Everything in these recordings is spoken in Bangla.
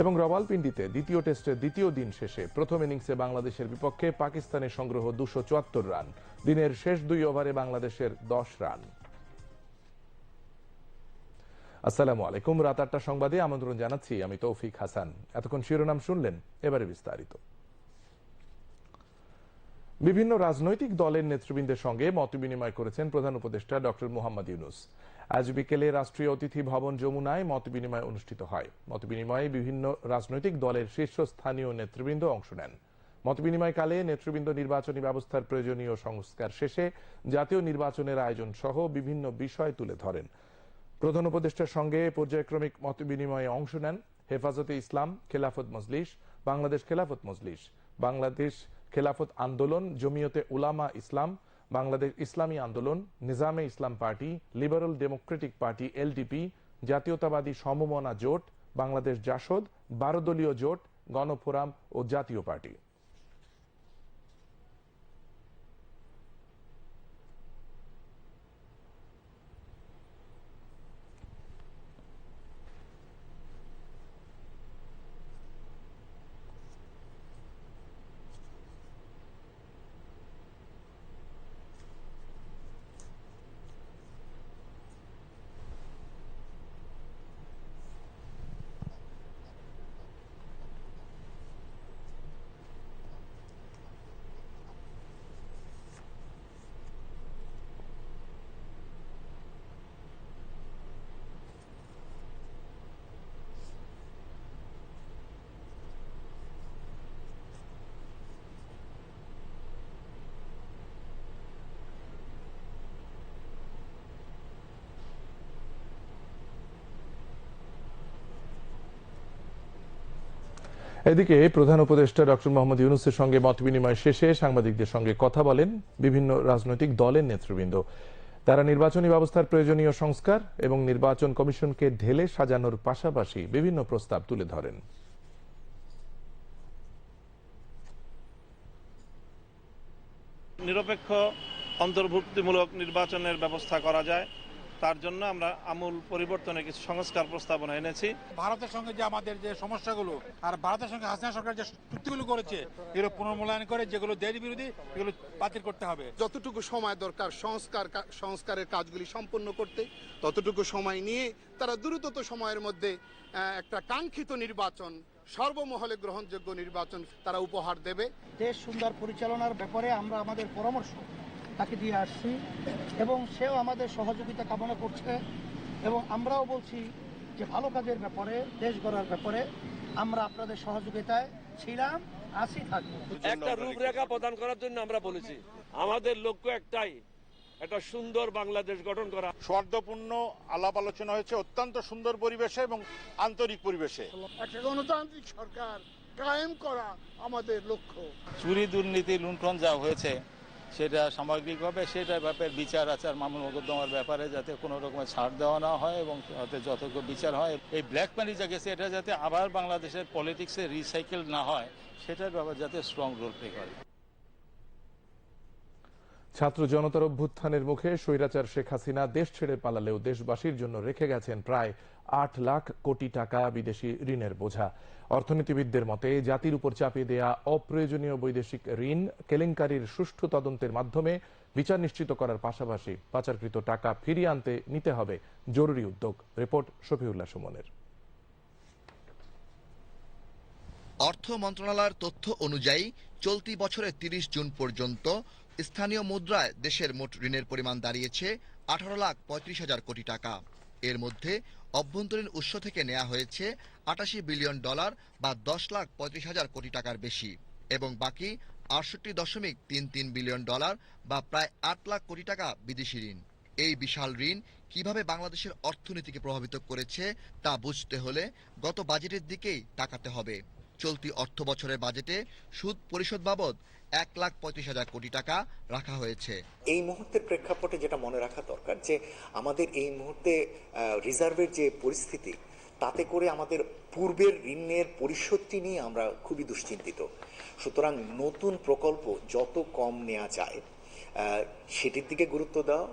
এবং রবালপিন্ডিতে দ্বিতীয় টেস্টের দ্বিতীয় দিন শেষে প্রথম ইনিংসে বাংলাদেশের বিপক্ষে পাকিস্তানের সংগ্রহ দুশো চুয়াত্তর রান। দিনের শেষ দুই ওভারে বাংলাদেশের দশ রান। আসসালামু আলাইকুম। রাত আটটা সংবাদে আমন্ত্রণ জানাচ্ছি আমি তৌফিক হাসান। এতক্ষণ শিরোনাম শুনলেন, এবারে বিস্তারিত। বিভিন্ন রাজনৈতিক দলের নেতৃবৃন্দের সঙ্গে মতবিনিময় করেছেন প্রধান উপদেষ্টা ডক্টর মোহাম্মদ ইউনুস। আজ বিকেলে রাষ্ট্রীয় অতিথি ভবন যমুনায় মতবিনিময় অনুষ্ঠিত হয়। মতবিনিময়ে বিভিন্ন রাজনৈতিক দলের শীর্ষস্থানীয় নেতৃবৃন্দ অংশ নেন। মতবিনিময়কালে নেতৃবৃন্দ নির্বাচনী ব্যবস্থার প্রয়োজনীয় সংস্কার শেষে জাতীয় নির্বাচনের আয়োজন সহ বিভিন্ন বিষয় তুলে ধরেন। প্রধান উপদেষ্টার সঙ্গে পর্যায়ক্রমিক মতবিনিময়ে অংশ নেন হেফাজতে ইসলাম, খেলাফত মজলিস, বাংলাদেশ খেলাফত মজলিস, বাংলাদেশ খেলাফত আন্দোলন, জমিয়তে উলামা ইসলাম Bangladesh Islami Andolan, Nizame Islam Party, Liberal Democratic Party, LDP, জাতীয়তাবাদী সমমনা জোট, বাংলাদেশ জাসদ বারো দলীয় জোট, গণফোরাম ও জাতীয় পার্টি। এদিকে প্রধান উপদেষ্টা ডক্টর মোহাম্মদ ইউনুসের সঙ্গে মতবিনিময় শেষে সাংবাদিকদের সঙ্গে কথা বলেন বিভিন্ন রাজনৈতিক দলের নেতৃবৃন্দ। তারা নির্বাচনী ব্যবস্থার প্রয়োজনীয় সংস্কার এবং নির্বাচন কমিশনকে ঢেলে সাজানোর পাশাপাশি বিভিন্ন প্রস্তাব তুলে ধরেন। নিরপেক্ষ, অন্তর্ভুক্তিমূলক নির্বাচনের ব্যবস্থা করা যায়। তার জন্য আমরা আমূল পরিবর্তনের কিছু সংস্কার প্রস্তাবনা এনেছি। ভারতের সঙ্গে যে আমাদের যে সমস্যাগুলো আর ভারতের সঙ্গে হাসিনা সরকার যে চুক্তিগুলো করেছে এগুলো পুনর্মূল্যায়ন করে যেগুলো দেশ বিরোধী এগুলো বাতিল করতে হবে। যতটুকু সময় দরকার সংস্কার কা- সংস্কারের কাজগুলি সম্পন্ন করতে ততটুকু সময় নিয়ে তারা দ্রুতত সময়ের মধ্যে একটা কাঙ্ক্ষিত নির্বাচন সর্বমহলে গ্রহণযোগ্য নির্বাচন তারা উপহার দেবে। দেশ সুন্দর পরিচালনার ব্যাপারে আমরা আমাদের পরামর্শ তাকে দিয়ে আসছি এবং সেও আমাদের সহযোগিতা কামনা করছে এবং আমরাও বলছি যে ভালো কাজের ব্যাপারে দেশ গড়ার ব্যাপারে আমরা আপনাদের সহযোগিতায় ছিলাম আছি থাকব। একটা রূপরেখা প্রদান করার জন্য আমরা বলেছি আমাদের লক্ষ্য একটাই একটা সুন্দর বাংলাদেশ গঠন করা। সৌহার্দ্যপূর্ণ আলাপ আলোচনা হয়েছে অত্যন্ত সুন্দর পরিবেশে এবং আন্তরিক পরিবেশে। একটা গণতান্ত্রিক সরকার কায়েম করা আমাদের লক্ষ্য। চুরি দুর্নীতি লুণ্ঠন যা হয়েছে সেটা সামগ্রিকভাবে সেটা ব্যাপারে বিচার, আচার মামুল মোকদ্দমার ব্যাপারে যাতে কোনো রকমের ছাড় দেওয়া না হয় এবং যাতে যথোগ্য বিচার হয়। এই ব্ল্যাক মানি যা গেছে এটা যাতে আবার বাংলাদেশের পলিটিক্সে রিসাইকেল না হয়, সেটার ব্যাপারে যাতে স্ট্রং রোল প্লে করে। ছাত্র জনতার অভ্যুত্থানের মুখে স্বৈরাচার শেখ হাসিনা দেশ ছেড়ে পালালেও দেশবাসীর জন্য রেখে গেছেন প্রায় আট লাখ কোটি টাকা বিদেশি ঋণের বোঝা। অর্থনীতিবিদদের মতে, জাতির উপর চাপিয়ে দেয়া অপ্রয়োজনীয় বৈদেশিক ঋণ কেলেঙ্কারির সুষ্ঠু তদন্তের মাধ্যমে বিচার নিশ্চিত করার পাশাপাশি পাচারকৃত টাকা ফিরিয়ে আনতে নিতে হবে জরুরি উদ্যোগ। রিপোর্ট শফিউল্লাহ সুমনের। অর্থ মন্ত্রণালয়ের তথ্য অনুযায়ী, চলতি বছরের তিরিশ জুন পর্যন্ত স্থানীয় মুদ্রায় দেশের মোট ঋণের পরিমাণ দাঁড়িয়েছে আঠারো লাখ পঁয়ত্রিশ হাজার কোটি টাকা। এর মধ্যে অভ্যন্তরীণ উৎস থেকে নেওয়া হয়েছে আটাশি বিলিয়ন ডলার বা দশ লাখ পঁয়ত্রিশ হাজার কোটি টাকার বেশি এবং বাকি আটষট্টি দশমিক তিন তিন বিলিয়ন ডলার বা প্রায় আট লাখ কোটি টাকা বিদেশি ঋণ। এই বিশাল ঋণ কীভাবে বাংলাদেশের অর্থনীতিকে প্রভাবিত করেছে তা বুঝতে হলে গত বাজেটের দিকেই তাকাতে হবে। চলতি অর্থ বছরের বাজেটে সুদ পরিশোধ বাবদ এক লাখ পঁয়ত্রিশ হাজার কোটি টাকা রাখা হয়েছে। এই মুহূর্তের প্রেক্ষাপটে যেটা মনে রাখা দরকার, যে আমাদের এই মুহূর্তে রিজার্ভের যে পরিস্থিতি, তাতে করে আমাদের পূর্বের ঋণের পরিশোধটি নিয়ে আমরা খুবই দুশ্চিন্তিত। সুতরাং নতুন প্রকল্প যত কম নেওয়া যায় সেটির দিকে গুরুত্ব দেওয়া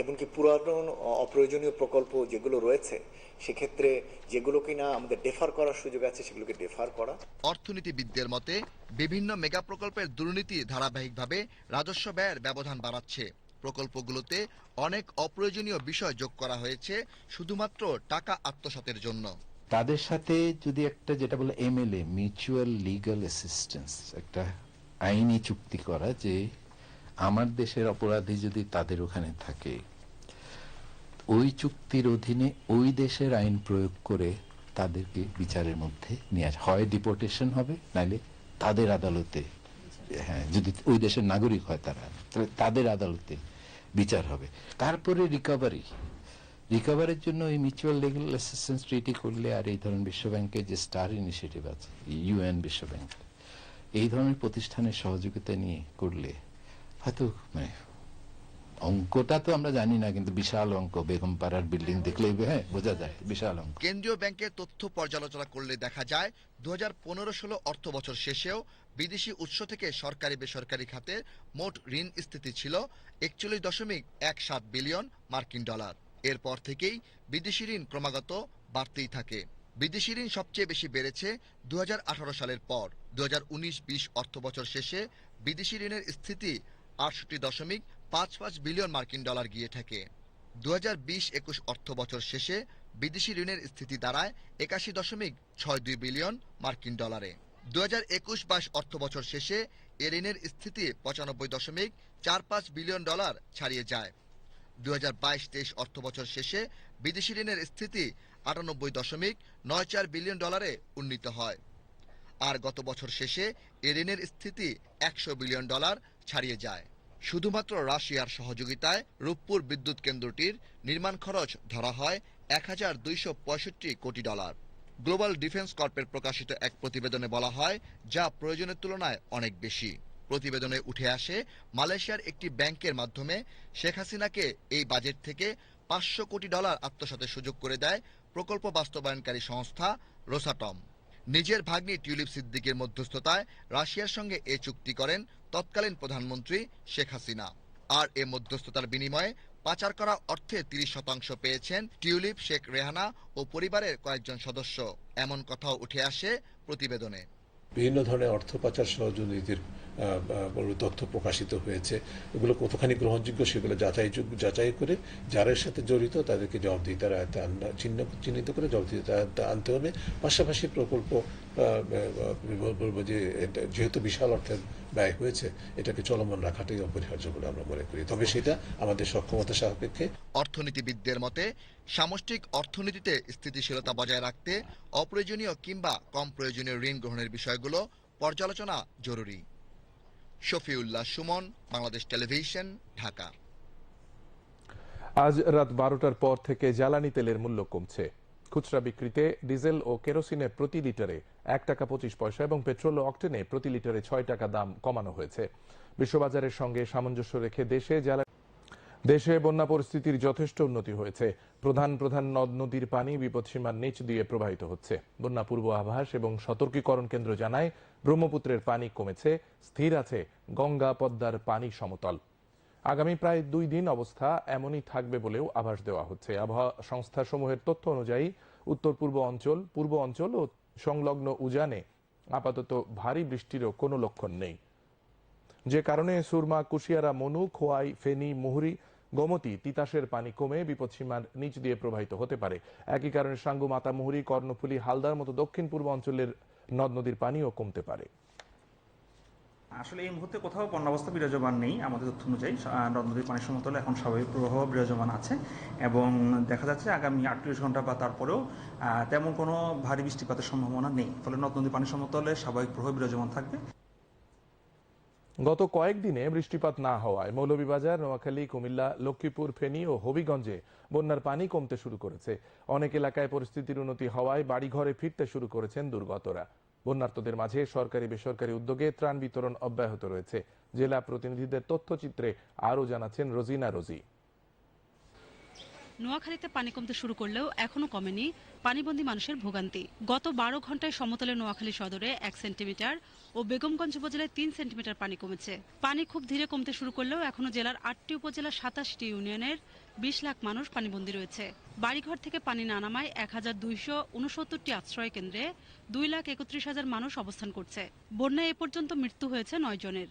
এমনকি পুরাতন অপ্রয়োজনীয় প্রকল্প যেগুলো রয়েছে সেক্ষেত্রে যেগুলো কিনা আমাদের ডেফার করার সুযোগ আছে সেগুলোকে ডেফার করা। অর্থনীতিবিদদের মতে বিভিন্ন মেগা প্রকল্পের দুর্নীতি ধারাবাহিকভাবে রাজস্ব ব্যয়ের ব্যবধান বাড়াচ্ছে। প্রকল্পগুলোতে অনেক অপ্রয়োজনীয় বিষয় যোগ করা হয়েছে শুধুমাত্র টাকা আত্মসাতের জন্য। তাদের সাথে যদি একটা যেটা বলে এমএলএ মিউচুয়াল লিগাল অ্যাসিস্ট্যান্স একটা আইনি চুক্তি করা যে আমার দেশের অপরাধী যদি তাদের ওখানে থাকে, ওই চুক্তির অধীনে ওই দেশের আইন প্রয়োগ করে তাদেরকে বিচারের মধ্যে নিয়ে হয় ডিপোর্টেশন হবে, নাইলে তাদের আদালতে হ্যাঁ যদি ওই দেশের নাগরিক হয় তারা, তাহলে তাদের আদালতে বিচার হবে। তারপরে রিকভারি রিকভারের জন্য এই মিউচুয়াল লিগাল অ্যাসিস্ট্যান্স ট্রিটি করলে আর এই ধরনের বিশ্বব্যাংকের যে স্টার ইনিশিয়েটিভ আছে ইউএন বিশ্বব্যাংক, এই ধরনের প্রতিষ্ঠানের সহযোগিতা নিয়ে করলে হয়তো মানে অঙ্কটা তো আমরা জানি না, কিন্তু বিশাল অঙ্ক। বেগম পাড়ার বিল্ডিং দেখলেই হ্যাঁ বোঝা যায়, বিশাল অঙ্ক। কেন্দ্রীয় ব্যাংকের তথ্য পর্যালোচনা করলে দেখা যায় দু হাজার পনেরো ষোলো অর্থ বছর শেষেও বিদেশি উৎস থেকে সরকারি বেসরকারি খাতে মোট ঋণ স্থিতি ছিল একচল্লিশ দশমিক এক সাত বিলিয়ন মার্কিন ডলার। এরপর থেকেই বিদেশি ঋণ ক্রমাগত বাড়তেই থাকে। বিদেশি ঋণ সবচেয়ে বেশি বেড়েছে দুই হাজার আঠারো সালের পর। দু হাজার উনিশ বিশ অর্থ বছর শেষে বিদেশি ঋণের স্থিতি আটষট্টি দশমিক পাঁচ পাঁচ বিলিয়ন মার্কিন ডলার গিয়ে থাকে। দু হাজার বিশ একুশ অর্থ বছর শেষে বিদেশি ঋণের স্থিতি দাঁড়ায় একাশি দশমিক ছয় দুই বিলিয়ন মার্কিন ডলারে। দু হাজার একুশ বাইশ অর্থ বছর শেষে এ ঋণের স্থিতি পঁচানব্বই দশমিক চার পাঁচ বিলিয়ন ডলার ছাড়িয়ে যায়। দু হাজার বাইশ তেইশ অর্থ বছর শেষে বিদেশি ঋণের স্থিতি আটানব্বই দশমিক নয় চার বিলিয়ন ডলারে উন্নীত হয়। আর গত বছর শেষে এ ঋণের স্থিতি একশো বিলিয়ন ডলার ছাড়িয়ে যায়। শুধুমাত্র রাশিয়ার সহযোগিতায় রূপপুর বিদ্যুৎ কেন্দ্রটির নির্মাণ খরচ ধরা হয় এক হাজার দুইশো পঁয়ষট্টি কোটি ডলার। গ্লোবাল ডিফেন্স কর্পের প্রকাশিত এক প্রতিবেদনে বলা হয়, যা প্রয়োজনের তুলনায় অনেক বেশি। প্রতিবেদনে উঠে আসে, মালয়েশিয়ার একটি ব্যাংকের মাধ্যমে শেখ হাসিনাকে এই বাজেট থেকে পাঁচশো কোটি ডলার আত্মসাতের সুযোগ করে দেয় প্রকল্প বাস্তবায়নকারী সংস্থা রোসাটম। নিজের ভাগ্নি টিউলিপ সিদ্দিকের মধ্যস্থতায় রাশিয়ার সঙ্গে এ চুক্তি করেন তৎকালীন প্রধানমন্ত্রী শেখ হাসিনা। আর এ মধ্যস্থতার বিনিময়ে পাচার করা অর্থে তিরিশ শতাংশ পেয়েছেন টিউলিপ শেখ রেহানা ও পরিবারের কয়েকজন সদস্য। এমন কথাও উঠে আসে প্রতিবেদনে। বিভিন্ন ধরনের অর্থ পাচার সহ দুর্নীতির আহ, আহ, তথ্য প্রকাশিত হয়েছে। এগুলো কতখানি গ্রহণযোগ্য সেগুলো যাচাই যাচাই করে যারা এর সাথে জড়িত তাদেরকে জবাবদিহিতার আয়ত্তে চিহ্ন চিহ্নিত করে জবাবদিহিতার আয়ত্তে আনতে হবে। পাশাপাশি প্রকল্প বলব যে এটা যেহেতু বিশাল অর্থের ব্যয় হয়েছে এটাকে চলমান রাখাটাই অপরিহার্য বলে আমরা মনে করি। তবে সেটা আমাদের সক্ষমতা সাপেক্ষে। অর্থনীতিবিদদের মতে সামষ্টিক অর্থনীতিতে স্থিতিশীলতা বজায় রাখতে অপ্রয়োজনীয় কিংবা কম প্রয়োজনীয় ঋণ গ্রহণের বিষয়গুলো পর্যালোচনা জরুরি। শফিউল্লাহ সুমন বাংলাদেশ টেলিভিশন ঢাকা। আজ রাত বারোটার পর থেকে জ্বালানি তেলের মূল্য কমছে। খুচরা বিক্রিতে ডিজেল ও কেরোসিনে প্রতি লিটারে এক টাকা পঁচিশ পয়সা এবং পেট্রোল ও অক্টেনে প্রতি লিটারে ছয় টাকা দাম কমানো হয়েছে। বিশ্ববাজারের সঙ্গে সামঞ্জস্য রেখে দেশে জ্বালানি দেশে বন্যা পরিস্থিতির যথেষ্ট উন্নতি হয়েছে। প্রধান প্রধান নদ নদীর পানি বিপদসীমার নিচ দিয়ে প্রবাহিত হচ্ছে। বন্যা পূর্ব আভাস এবং সতর্কীকরণ কেন্দ্র জানায় ব্রহ্মপুত্রের পানি কমেছে। স্থির আছে গঙ্গা পদ্মার পানি সমতল। আগামী প্রায় দুই দিন অবস্থা এমনই থাকবে বলেও আভাস দেওয়া হচ্ছে। আবহাওয়া সংস্থাসমূহের তথ্য অনুযায়ী উত্তর পূর্ব অঞ্চল পূর্ব অঞ্চল ও সংলগ্ন উজানে আপাতত ভারী বৃষ্টিরও কোনো লক্ষণ নেই। যে কারণে সুরমা, কুশিয়ারা, মনু, খোয়াই, ফেনী, মুহুরি, গোমতী তিতাসের পানি কমে বিপদসীমার নিচ দিয়ে প্রবাহিত হতে পারে। একই কারণে সাঙ্গু, মাতা মুহুরী, কর্ণফুলী, হালদার মতো দক্ষিণ পূর্ব অঞ্চলের নদ নদীর পানিও কমতে পারে। আসলে এই মুহূর্তে কোথাও বন্যাবস্থা বিরাজমান নেই, আমাদের তথ্য অনুযায়ী। নদীর পানি সমতলে এখন স্বাভাবিক প্রবাহ বিরাজমান আছে এবং দেখা যাচ্ছে আগামী আটত্রিশ ঘণ্টা বা তারপরেও তেমন কোনো ভারী বৃষ্টিপাতের সম্ভাবনা নেই। ফলে নদ নদীর পানি সমতলে স্বাভাবিক প্রবাহ বিরাজমান থাকবে। গত কয়েকদিনে বৃষ্টিপাত না হওয়ায় মৌলভীবাজার, নোয়াখালী, কুমিল্লা, লক্ষ্মীপুর, ফেনী ও হবিগঞ্জে বন্যার পানি কমতে শুরু করেছে। অনেক এলাকায় পরিস্থিতির উন্নতি হওয়ায় বাড়িঘরে ফিরতে শুরু করেছেন দুর্গতরা। বন্যার্তদের মাঝে সরকারি বেসরকারি উদ্যোগে ত্রাণ বিতরণ অব্যাহত রয়েছে। জেলা প্রতিনিধিদের তথ্যচিত্রে আরও জানাচ্ছেন রোজিনা রোজি। নোয়াখালীতে পানি কমতে শুরু করলেও এখনও কমেনি পানিবন্দী মানুষের ভোগান্তি। গত বারো ঘন্টায় সমতলে নোয়াখালী সদরে এক সেন্টিমিটার ও বেগমগঞ্জ উপজেলায় তিন সেন্টিমিটার পানি কমেছে। পানি খুব ধীরে কমতে শুরু করলেও এখনও জেলার আটটি উপজেলার সাতাশটি ইউনিয়নের বিশ লাখ মানুষ পানিবন্দী রয়েছে। বাড়িঘর থেকে পানি না নামায় এক হাজার দুইশো উনসত্তরটি আশ্রয় কেন্দ্রে দুই লাখ একত্রিশ হাজার মানুষ অবস্থান করছে। বন্যায় এ পর্যন্ত মৃত্যু হয়েছে নয় জনের।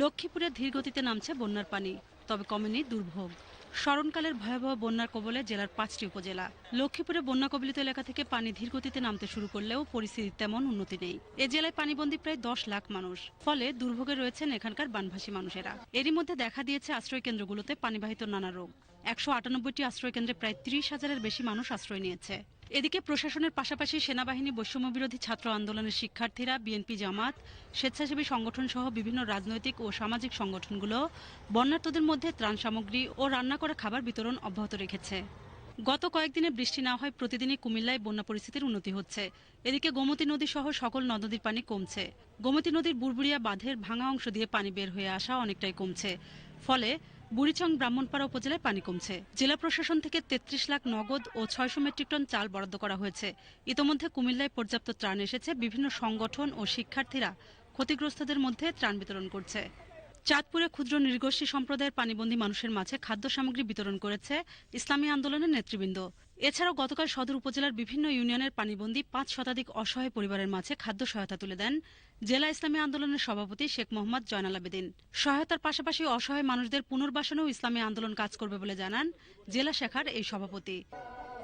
লক্ষ্মীপুরে ধীর গতিতে নামছে বন্যার পানি, তবে কমেনি দুর্ভোগ। স্মরণকালের ভয়াবহ বন্যার কবলে জেলার পাঁচটি উপজেলা। লক্ষ্মীপুরে বন্যা কবলিত এলাকা থেকে পানি ধীর গতিতে নামতে শুরু করলেও পরিস্থিতি তেমন উন্নতি নেই। এ জেলায় পানিবন্দী প্রায় দশ লাখ মানুষ। ফলে দুর্ভোগে রয়েছেন এখানকার বানভাসী মানুষেরা। এরই মধ্যে দেখা দিয়েছে আশ্রয় কেন্দ্রগুলোতে পানিবাহিত নানা রোগ। একশো আটানব্বইটি আশ্রয় কেন্দ্রে প্রায় ত্রিশ হাজারের বেশি মানুষ আশ্রয় নিয়েছে। এদিকে প্রশাসনের পাশাপাশি সেনাবাহিনী বৈষম্য বিরোধী ছাত্র আন্দোলনের শিক্ষার্থীরা, বিএনপি জামাত, স্বেচ্ছাসেবী সংগঠন সহ বিভিন্ন রাজনৈতিক ও সামাজিক সংগঠনগুলো বন্যার্তদের মধ্যে ত্রাণ সামগ্রী ও রান্না করা খাবার বিতরণ অব্যাহত রেখেছে। গত কয়েকদিনে বৃষ্টি না হয় প্রতিদিনই কুমিল্লায় বন্যা পরিস্থিতির উন্নতি হচ্ছে। এদিকে গোমতী নদী সহ সকল নদ নদীর পানি কমছে। গোমতী নদীর বুড়বুড়িয়া বাঁধের ভাঙা অংশ দিয়ে পানি বের হয়ে আসা অনেকটাই কমছে। ফলে বুড়িচং ব্রাহ্মণপাড়া উপজেলায় পানি কমছে। জেলা প্রশাসন থেকে তেত্রিশ লাখ নগদ ও ছয়শো মেট্রিক টন চাল বরাদ্দ করা হয়েছে। ইতোমধ্যে কুমিল্লায় পর্যাপ্ত ত্রাণ এসেছে। বিভিন্ন সংগঠন ও শিক্ষার্থীরা ক্ষতিগ্রস্তদের মধ্যে ত্রাণ বিতরণ করছে। চাঁদপুরে ক্ষুদ্র নৃগোষ্ঠী সম্প্রদায়ের পানিবন্দী মানুষের মাঝে খাদ্য সামগ্রী বিতরণ করেছে ইসলামী আন্দোলনের নেতৃবৃন্দ। এছাড়াও গতকাল সদর উপজেলার বিভিন্ন ইউনিয়নের পানিবন্দী পাঁচ শতাধিক অসহায় পরিবারের মাঝে খাদ্য সহায়তা তুলে দেন জেলা ইসলামী আন্দোলনের সভাপতি শেখ মোহাম্মদ জয়নাল আবেদিন। সহায়তার পাশাপাশি অসহায় মানুষদের পুনর্বাসনেও ইসলামী আন্দোলন কাজ করবে বলে জানান জেলা শাখার এই সভাপতি।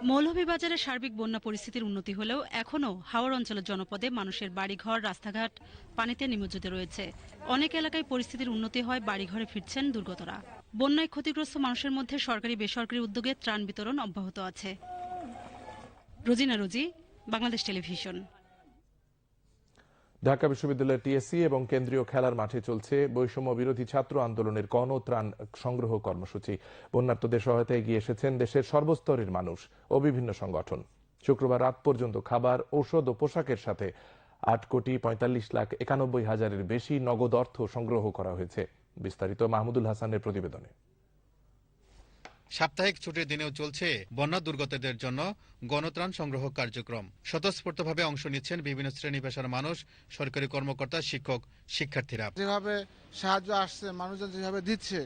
মৌলভীবাজারের সার্বিক বন্যা পরিস্থিতির উন্নতি হলেও এখনও হাওড় অঞ্চলের জনপদে মানুষের বাড়িঘর, রাস্তাঘাট পানিতে নিমজ্জিত রয়েছে। অনেক এলাকায় পরিস্থিতির উন্নতি হয়, বাড়িঘরে ফিরছেন দুর্গতরা। বন্যায় ক্ষতিগ্রস্ত মানুষের মধ্যে সরকারি বেসরকারি উদ্যোগে ত্রাণ বিতরণ অব্যাহত আছে। রোজিনা রোজি, বাংলাদেশ টেলিভিশন। ঢাকা বিশ্ববিদ্যালয়ের টিএসসি এবং কেন্দ্রীয় খেলার মাঠে চলছে বৈষম্য বিরোধী ছাত্র আন্দোলনের গণত্রাণ সংগ্রহ কর্মসূচি। বন্যার্তদের সহায়তায় এগিয়ে এসেছেন দেশের সর্বস্তরের মানুষ ও বিভিন্ন সংগঠন। শুক্রবার রাত পর্যন্ত খাবার, ঔষধ ও পোশাকের সাথে আট কোটি পঁয়তাল্লিশ লাখ একানব্বই হাজারের বেশি নগদ অর্থ সংগ্রহ করা হয়েছে। বিস্তারিত মাহমুদুল হাসানের প্রতিবেদনে। সাপ্তাহিক ছুটির দিনেও চলছে বন্যা দুর্গতদের জন্য গণত্রাণ সংগ্রহ কার্যক্রম। স্বতঃস্ফূর্তভাবে অংশ নিচ্ছেন বিভিন্ন শ্রেণি পেশার মানুষ সরকারি কর্মকর্তা শিক্ষক শিক্ষার্থীরা। যেভাবে সাহায্য আসছে মানুষজন যেভাবে দিচ্ছে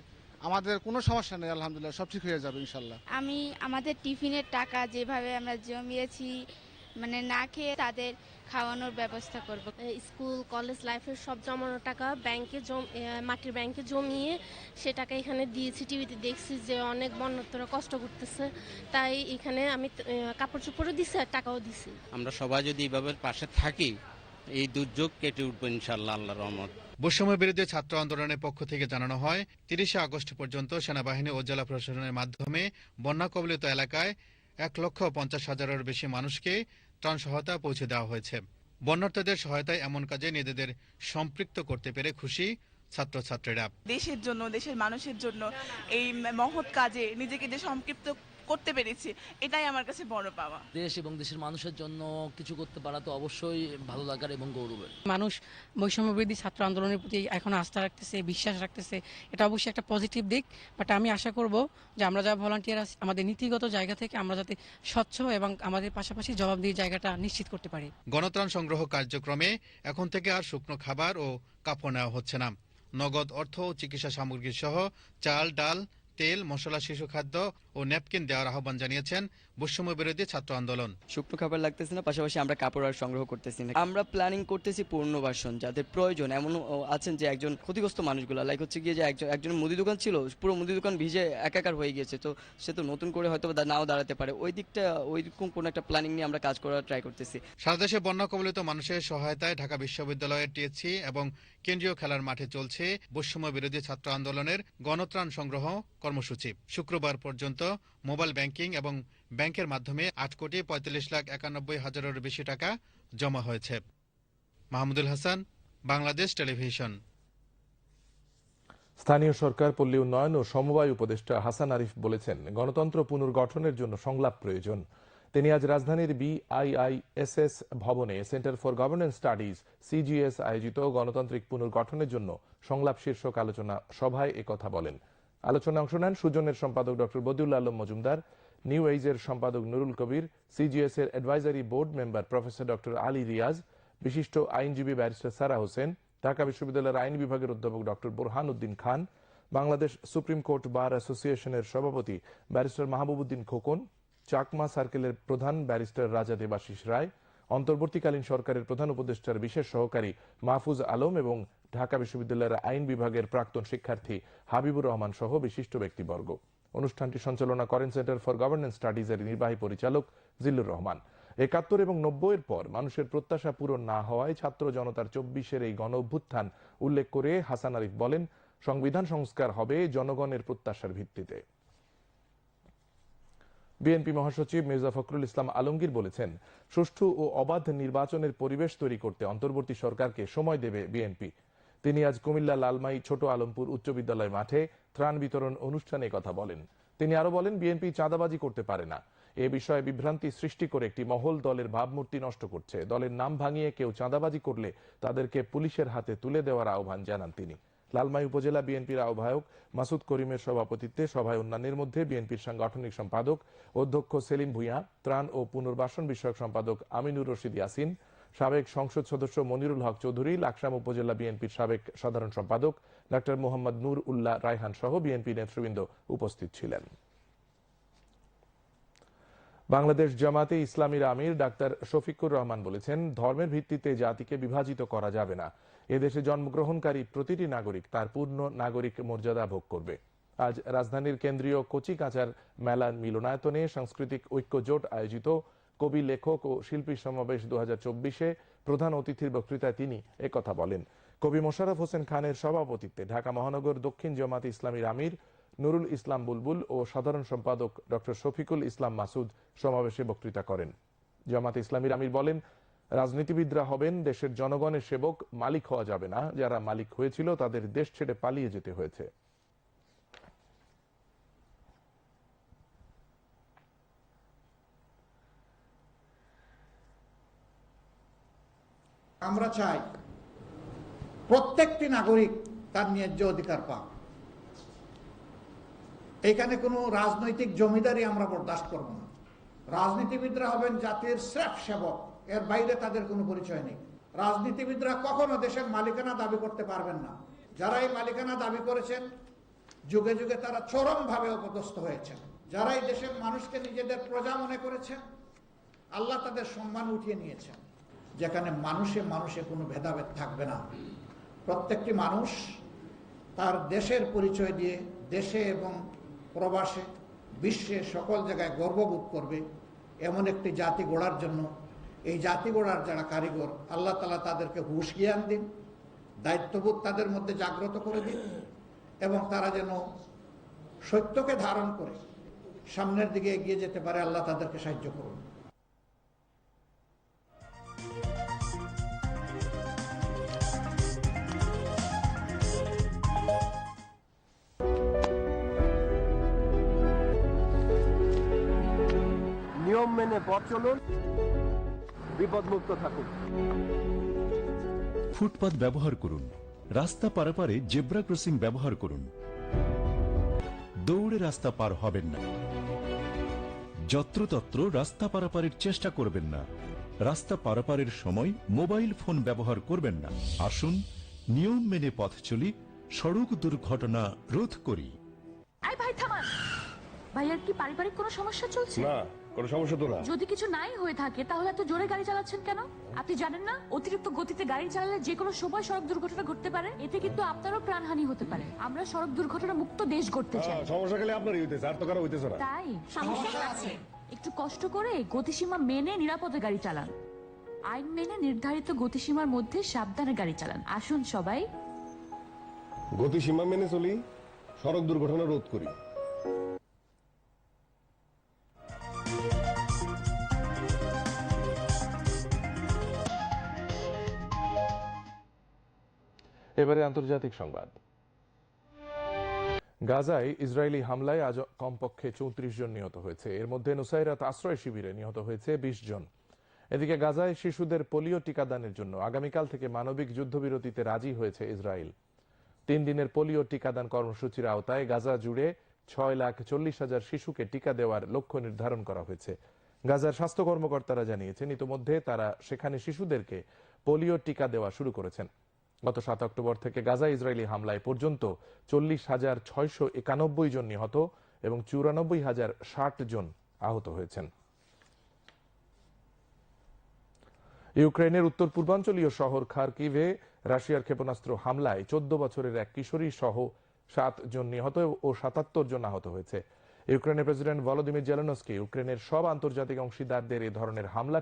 আমাদের কোনো সমস্যা নেই আলহামদুলিল্লাহ সব ঠিক হয়ে যাবে ইনশাল্লাহ। আমি আমাদের টিফিনের টাকা যেভাবে আমরা জমিয়েছি মানে না খেয়ে তাদের খাওয়ানোর ব্যবস্থা করব। স্কুল কলেজ লাইফের সব জমানো টাকা ব্যাংকে জম- মাটির ব্যাংকে জমিয়ে সে টাকা এখানে দিয়েছি। টিভিতে দেখছি যে অনেক বন্যতরা কষ্ট করতেছে। তাই এখানে আমি কাপড় চোপড়ও দিছি আর টাকাও দিছি। আমরা সবাই যদি এইভাবে পাশে থাকি এই দুর্যোগ কেটে উঠবে ইনশাল্লাহ আল্লাহ রহমত। বৈষম্য বিরুদ্ধে ছাত্র আন্দোলনের পক্ষ থেকে জানানো হয় তিরিশে আগস্ট পর্যন্ত সেনাবাহিনী ও জেলা প্রশাসনের মাধ্যমে বন্যা কবলিত এলাকায় এক লক্ষ পঞ্চাশ হাজারের বেশি মানুষকে ত্রাণ সহায়তা পৌঁছে দেওয়া হয়েছে। বন্যার্থদের সহায়তায় এমন কাজে নিজেদের সম্পৃক্ত করতে পেরে খুশি ছাত্রছাত্রীরা। দেশের জন্য, দেশের মানুষের জন্য এই মহৎ কাজে নিজেকে যে সম্পৃক্ত করতে পেরেছি এটাই আমার কাছে বড় পাওয়া। দেশ এবং দেশের মানুষের জন্য কিছু করতে পারা তো অবশ্যই ভালো লাগার এবং গৌরবের। মানুষ বৈষম্য বিরোধী ছাত্র আন্দোলনের প্রতি এখন আস্থা রাখতেছে বিশ্বাস রাখতেছে এটা অবশ্যই একটা পজিটিভ দিক বাট আমি আশা করব যে আমরা যারা ভলান্টিয়ার আছি আমাদের নীতিগত জায়গা থেকে আমরা যাতে স্বচ্ছ এবং আমাদের পাশাপাশি জবাবদিহি জায়গাটা নিশ্চিত করতে পারি। গণত্রাণ সংগ্রহ কার্যক্রমে এখন থেকে আর শুকনো খাবার ও কাপড় নেওয়া হচ্ছে না। নগদ অর্থ ও চিকিৎসা সামগ্রী সহ চাল ডাল তেল মশলা শিশু খাদ্য ও ন্যাপকিন দেওয়ার আহ্বান জানিয়েছেন বৈষম্য বিরোধী ছাত্র আন্দোলন। শুকনো খাবার লাগতেছে না পাশাপাশি আমরা কাপড় আর সংগ্রহ করতেছি না। আমরা প্ল্যানিং করতেছি পুনর্বাসন যাদের প্রয়োজন। এমন আছেন যে একজন ক্ষতিগ্রস্ত মানুষগুলো লাইক হচ্ছে গিয়ে যে একজন একজন মুদি দোকান ছিল পুরো মুদি দোকান ভিজে একাকার হয়ে গিয়েছে তো সে তো নতুন করে হয়তো নাও দাঁড়াতে পারে। ওই দিকটা ওইরকম কোনো একটা প্ল্যানিং নিয়ে আমরা কাজ করার ট্রাই করতেছি। সারা দেশে বন্যা কবলিত মানুষের সহায়তায় ঢাকা বিশ্ববিদ্যালয়ের টিএসসি এবং কেন্দ্রীয় খেলার মাঠে চলছে বৈষম্য বিরোধী ছাত্র আন্দোলনের গণত্রাণ সংগ্রহ কর্মসূচি। শুক্রবার পর্যন্ত মোবাইল ব্যাংকিং এবং ব্যাংকের মাধ্যমে আট কোটি পঁয়তাল্লিশ লাখ একানব্বই হাজারের বেশি টাকা জমা হয়েছে। মাহমুদুল হাসান, বাংলাদেশ টেলিভিশন। স্থানীয় সরকার, পল্লী উন্নয়ন ও সমবায় উপদেষ্টা হাসান আরিফ বলেছেন, গণতন্ত্র পুনর্গঠনের জন্য সংলাপ প্রয়োজন। তিনি আজ রাজধানীর বিআইআইএসএস ভবনে Centre for Governance Studies, CGS আয়োজিত গণতান্ত্রিক পুনর্গঠনের জন্য সংলাপ শীর্ষক আলোচনা সভায় একথা বলেন। আলোচনায় অংশ নেন সুজনের সম্পাদক ডক্টর বদিউল আলম মজুমদার, নিউ এইজের সম্পাদক নুরুল কবির, সিজিএস এর advisory board member professor doctor Ali Riaz, বিশিষ্ট আইনজীবী ব্যারিস্টার সারা হোসেন, ঢাকা বিশ্ববিদ্যালয়ের আইন বিভাগের অধ্যাপক doctor Borhan Uddin Khan, Bangladesh Supreme Court Bar অ্যাসোসিয়েশনের সভাপতি ব্যারিস্টার মাহবুবুদ্দিন খোকন চাকমা সার্কেলের প্রধান ব্যারিস্টার রাজা দেবাশিস রায়, অন্তর্বর্তীকালীন সরকারের প্রধান উপদেষ্টার বিশেষ সহকারী মাহফুজ আলম এবং ঢাকা বিশ্ববিদ্যালয়ের আইন বিভাগের প্রাক্তন শিক্ষার্থী হাবিবুর রহমান সহ বিশিষ্ট ব্যক্তিবর্গ। অনুষ্ঠানটি সঞ্চালনা করেন সেন্টার ফর গভর্নেন্স স্টাডিজের নির্বাহী পরিচালক জিল্লুর রহমান। একাত্তর এবং নব্বইয়ের পর মানুষের প্রত্যাশা পূরণ না হওয়ায় ছাত্র জনতার চব্বিশের এই গণ অভ্যুত্থান উল্লেখ করে হাসান আরিফ বলেন, সংবিধান সংস্কার হবে জনগণের প্রত্যাশার ভিত্তিতে। বিএনপি মহাসচিব মির্জা ফখরুল ইসলাম আলমগীর বলেছেন, সুষ্ঠু ও অবাধ নির্বাচনের পরিবেশ তৈরি করতে অন্তর্বর্তী সরকারকে সময় দেবে বিএনপি। তিনি আজ কুমিল্লা লালমাই ছোট আলমপুর উচ্চ বিদ্যালয় মাঠে ত্রাণ বিতরণ অনুষ্ঠানে কথা বলেন। তিনি আরও বলেন, বিএনপি চাঁদাবাজি করতে পারে না। এ বিষয়ে বিভ্রান্তি সৃষ্টি করে একটি মহল দলের ভাবমূর্তি নষ্ট করছে। দলের নাম ভাঙিয়ে কেউ চাঁদাবাজি করলে তাদেরকে পুলিশের হাতে তুলে দেওয়ার আহ্বান জানান তিনি। লালমাই উপজেলা বিএনপির আহ্বায়ক মাসুদ করিমের সভাপতিত্বে সভায় অন্যান্যের মধ্যে বিএনপির সাংগঠনিক সম্পাদক, অধ্যক্ষ সেলিম ভুঁইয়া, ত্রাণ ও পুনর্বাসন বিষয়ক সম্পাদক আমিনুর রশিদ ইয়াসিন, সাবেক সংসদ সদস্য মনিরুল হক চৌধুরী, লাকসাম উপজেলা বিএনপির সাবেক সাধারণ সম্পাদক ডাক্তার মোহাম্মদ নূর উল্লাহ রায়হান সহ বিএনপি নেতৃবৃন্দ উপস্থিত ছিলেন। বাংলাদেশ জামাতে ইসলামীর আমির ডাক্তার শফিকুর রহমান বলেছেন, ধর্মের ভিত্তিতে জাতিকে বিভাজিত করা যাবে না। এদেশে জন্মগ্রহণকারী প্রতিটি নাগরিক তার পূর্ণ নাগরিক মর্যাদা ভোগ করবে। আজ রাজধানীর কেন্দ্রীয় কচি কাঁচার মেলা মিলনায়তনে সাংস্কৃতিক ঐক্য জোট আয়োজিত কবি, লেখক ও শিল্পী সমাবেশ দু চব্বিশে প্রধান অতিথির বক্তৃতায় তিনি একথা বলেন। কবি মোশাররফ হোসেন খানের সভাপতিত্বে ঢাকা মহানগর দক্ষিণ জামাত ইসলামীর আমির নুরুল ইসলাম বুলবুল ও সাধারণ সম্পাদক ডক্টর শফিকুল ইসলাম মাসুদ সমাবেশে বক্তৃতা করেন। জামাত ইসলামীর আমির বলেন, রাজনীতিবিদরা হবেন দেশের জনগণের সেবক, মালিক হওয়া যাবে না। যারা মালিক হয়েছিল তাদের দেশ ছেড়ে পালিয়ে যেতে হয়েছে। আমরা চাই প্রত্যেকটি নাগরিক তার ন্যায্য অধিকার পাক। এখানে কোনো রাজনৈতিক জমিদারি আমরা বরদাস্ত করব না। রাজনীতিবিদরা হবেন জাতির শ্রেফ সেবক, এর বাইরে তাদের কোনো পরিচয় নেই। রাজনীতিবিদরা কখনো দেশের মালিকানা দাবি করতে পারবেন না। যারা এই মালিকানা দাবি করেছেন, যুগে যুগে তারা চরমভাবে অপদস্থ হয়েছেন। যারা এই দেশের মানুষকে নিজেদের প্রজা মনে করেছেন, আল্লাহ তাদের সম্মান উঠিয়ে নিয়েছেন। যেখানে মানুষে মানুষে কোনো ভেদাভেদ থাকবে না। প্রত্যেকটি মানুষ তার দেশের পরিচয় দিয়ে দেশে এবং প্রবাসে বিশ্বে সকল জায়গায় গর্ববোধ করবে এমন একটি জাতি গোড়ার জন্য। এই জাতি গোড়ার যারা কারিগর, আল্লাহ তালা তাদেরকে হুশ জ্ঞান দিন, দায়িত্ববোধ তাদের মধ্যে জাগ্রত করে দিন এবং তারা যেন সত্যকে ধারণ করে। সামনের দিকে এগিয়ে যেতে পারে, আল্লাহ তাদেরকে সাহায্য করুন। নিয়ম মেনে পথ চলুন। বিপদমুক্ত থাকুন। ফুটপাত ব্যবহার করুন। রাস্তা পারাপারে জেব্রা ক্রসিং ব্যবহার করুন। দৌড়ে রাস্তা পার হবেন না। যত্রতত্র রাস্তা পারাপারের চেষ্টা করবেন না। রাস্তা পারাপারের সময় মোবাইল ফোন ব্যবহার করবেন না। আসুন নিয়ম মেনে পথ চলি সড়ক দুর্ঘটনা রোধ করি। আই ভাই থামান। ভাইয়ার কি পারিবারিক কোনো সমস্যা চলছে? না। কোনো সমস্যা তো না। যদি কিছু নাই হয়ে থাকে তাহলে এত জোরে গাড়ি চালাচ্ছেন কেন? আপনি জানেন না? অতিরিক্ত গতিতে গাড়ি চালালে যে কোনো সময় সড়ক দুর্ঘটনা ঘটতে পারে। এতে কিন্তু আপনারও প্রাণহানি হতে পারে। আমরা সড়ক দুর্ঘটনা মুক্ত দেশ গড়তে চাই। সমস্যা আপনারই হইতেছে আর তো কারও হইতেছে না। তাই? সমস্যা আছে। একটু কষ্ট করে গতিসীমা মেনে নিরাপদে গাড়ি চালান। আইন মেনে নির্ধারিত গতিসীমার মধ্যে সাবধানে গাড়ি চালান। আসুন সবাই। গতিসীমা মেনে চলি সড়ক দুর্ঘটনা রোধ করি। এবারে আন্তর্জাতিক সংবাদ। গাজায় ইসরায়েলি হামলায় আজ কমপক্ষে চৌত্রিশ জন নিহত হয়েছে। এর মধ্যে নুসাইরাত আশ্রয় শিবিরে নিহত হয়েছে বিশ জন। এদিকে গাজায় শিশুদের পোলিও টিকাদানের জন্য আগামীকাল থেকে মানবিক যুদ্ধবিরতিতে রাজি হয়েছে ইসরায়েল। তিন দিনের পোলিও টিকাদান কর্মসূচির আওতায় গাজা জুড়ে ছয় লাখ চল্লিশ হাজার শিশুকে টিকা দেওয়ার লক্ষ্য নির্ধারণ করা হয়েছে। গাজার স্বাস্থ্য কর্মকর্তারা জানিয়েছেন, ইতোমধ্যে তারা সেখানে শিশুদেরকে পোলিও টিকা দেওয়া শুরু করেছেন। গত সাত অক্টোবর থেকে গাজা ইসরায়েলি হামলায় পর্যন্ত চল্লিশ হাজার ছয়শো একানব্বই জন নিহত এবং চুরানব্বই হাজার ষাট জন আহত হয়েছেন। ইউক্রেনের উত্তর পূর্বাঞ্চলীয় শহর খার্কিভে রাশিয়ার ক্ষেপণাস্ত্র হামলায় চোদ্দ বছরের এক কিশোরী সহ সাত জন নিহত ও সাতাত্তর জন আহত হয়েছে। ইউক্রেনের প্রেসিডেন্ট ভলোদিমির জেলেনস্কি ইউক্রেনের সব আন্তর্জাতিক অংশীদারদের এ ধরনের হামলা